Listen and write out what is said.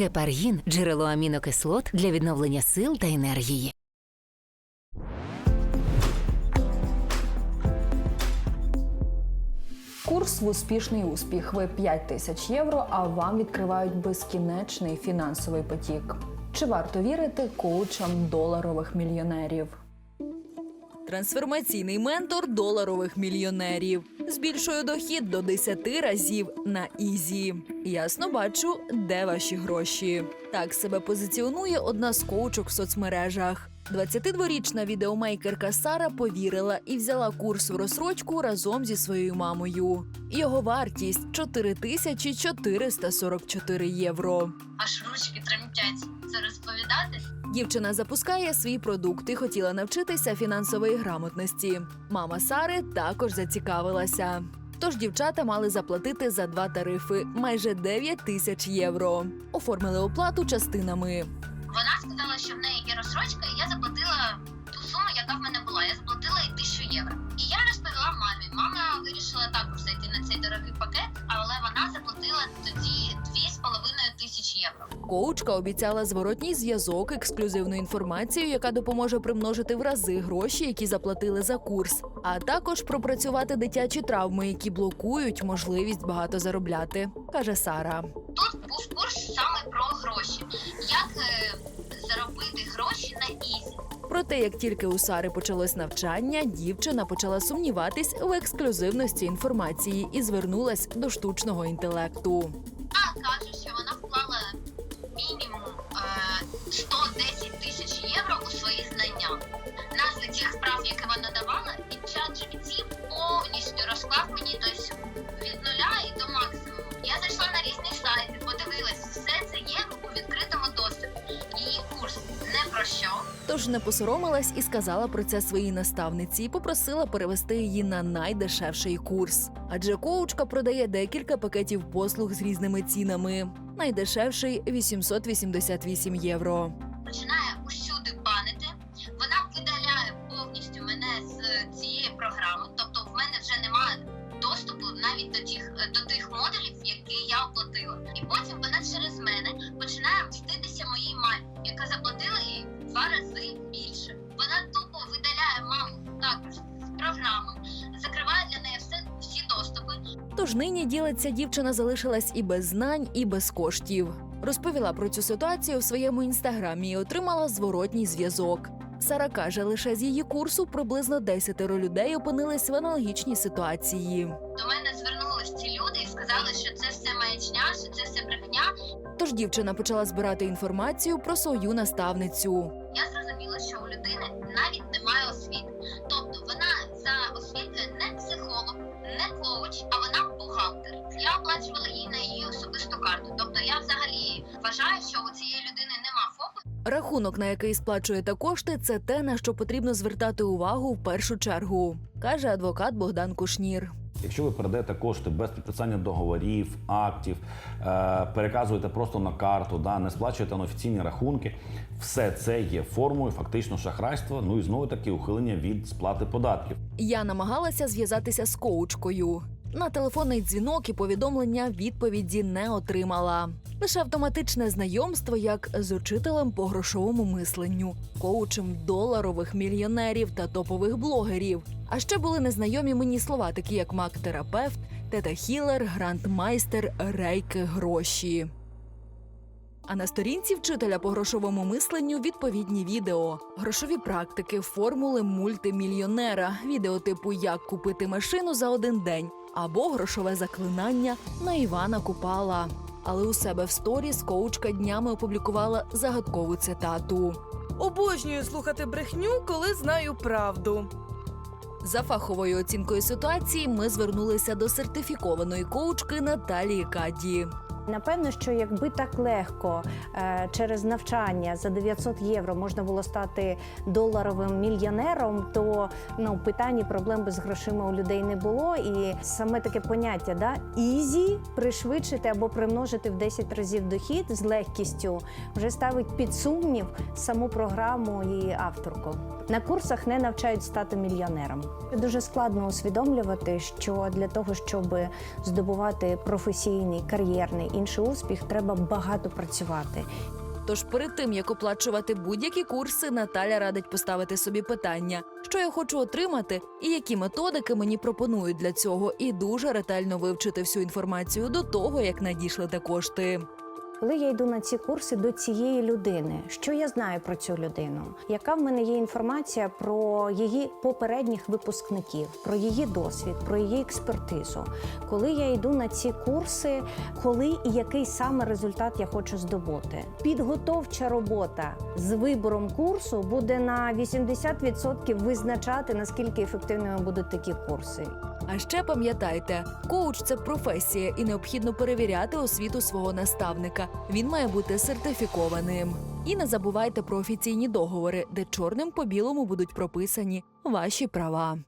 Гепаргін джерело амінокислот для відновлення сил та енергії. Курс в успішний успіх. Ви 5 тисяч євро, а вам відкривають безкінечний фінансовий потік. Чи варто вірити коучам доларових мільйонерів? Трансформаційний ментор доларових мільйонерів. Збільшує дохід до 10 разів на ізі. Ясно бачу, де ваші гроші. Так себе позиціонує одна з коучок в соцмережах. 22-річна відеомейкерка Сара повірила і взяла курс в розсрочку разом зі своєю мамою. Його вартість 4444 євро. аж ручки тремтять це розповідати. Дівчина запускає свій продукт і хотіла навчитися фінансової грамотності. Мама Сари також зацікавилася. Тож дівчата мали заплатити за два тарифи майже 9 тисяч євро. Оформили оплату частинами. Вона сказала, що в неї є розсрочка, і я заплатила ту суму, яка в мене була. Я заплатила їй тисячу євро. І я розповіла мамі. Мама вирішила також зайти на цей дорогий пакет, але вона заплатила тоді тисячі євро. Коучка обіцяла зворотній зв'язок, ексклюзивну інформацію, яка допоможе примножити в рази гроші, які заплатили за курс, а також пропрацювати дитячі травми, які блокують можливість багато заробляти, каже Сара. Тут був курс саме про гроші. Як е, заробити гроші на ізі. Проте, як тільки у Сари почалось навчання, дівчина почала сумніватись в ексклюзивності інформації і звернулась до штучного інтелекту. Вона каже, що вона мінімум е, 110 тисяч євро у свої знання. Назви цих справ, які вона давала, Тож не посоромилась і сказала про це своїй наставниці і попросила перевести її на найдешевший курс. Адже коучка продає декілька пакетів послуг з різними цінами. Найдешевший 888 євро. починає усюди банити. Вона видаляє повністю мене з цієї програми. Тобто, в мене вже немає доступу навіть до тих до тих модулів, які я оплатила. І потім вона через мене починає мститися моїй мамі, яка заплатила їй два рази більше. Вона тупо видаляє маму також з програми, закриває для неї все всі доступи. Тож нині ділиться дівчина залишилась і без знань, і без коштів. Розповіла про цю ситуацію в своєму інстаграмі і отримала зворотній зв'язок. Сара каже, лише з її курсу приблизно 10 людей опинились в аналогічній ситуації. До мене звернулись ці люди і сказали, що це все маячня, що це все брехня. Тож дівчина почала збирати інформацію про свою наставницю. Я оплачувала їй на її особисту карту. Тобто я взагалі вважаю, що у цієї людини нема фокусу. Рахунок, на який сплачуєте кошти, це те, на що потрібно звертати увагу в першу чергу, каже адвокат Богдан Кушнір. Якщо ви передаєте кошти без підписання договорів, актів, е, переказуєте просто на карту, да, не сплачуєте на офіційні рахунки, все це є формою фактично шахрайства. Ну і знову таки ухилення від сплати податків. Я намагалася зв'язатися з коучкою. На телефонний дзвінок і повідомлення відповіді не отримала. Лише автоматичне знайомство як з учителем по грошовому мисленню, коучем доларових мільйонерів та топових блогерів. А ще були незнайомі мені слова, такі як мак-терапевт, тета-хілер, грантмайстер, рейки гроші. А на сторінці вчителя по грошовому мисленню відповідні відео, грошові практики, формули мультимільйонера, відео типу Як купити машину за один день або грошове заклинання на Івана Купала. Але у себе в сторіс коучка днями опублікувала загадкову цитату. Обожнюю слухати брехню, коли знаю правду. За фаховою оцінкою ситуації ми звернулися до сертифікованої коучки Наталії Каді. Напевно, що якби так легко е, через навчання за 900 євро можна було стати доларовим мільйонером, то ну питань і проблем без грошима у людей не було. І саме таке поняття да ізі пришвидшити або примножити в 10 разів дохід з легкістю вже ставить під сумнів саму програму і авторку. На курсах не навчають стати мільйонером. Дуже складно усвідомлювати, що для того, щоб здобувати професійний, кар'єрний інший успіх, треба багато працювати. Тож перед тим як оплачувати будь-які курси, Наталя радить поставити собі питання, що я хочу отримати, і які методики мені пропонують для цього, і дуже ретельно вивчити всю інформацію до того, як надійшли кошти. Коли я йду на ці курси до цієї людини, що я знаю про цю людину? Яка в мене є інформація про її попередніх випускників, про її досвід, про її експертизу? Коли я йду на ці курси, коли і який саме результат я хочу здобути? Підготовча робота з вибором курсу буде на 80% визначати наскільки ефективними будуть такі курси. А ще пам'ятайте, коуч це професія, і необхідно перевіряти освіту свого наставника. Він має бути сертифікованим. І не забувайте про офіційні договори, де чорним по білому будуть прописані ваші права.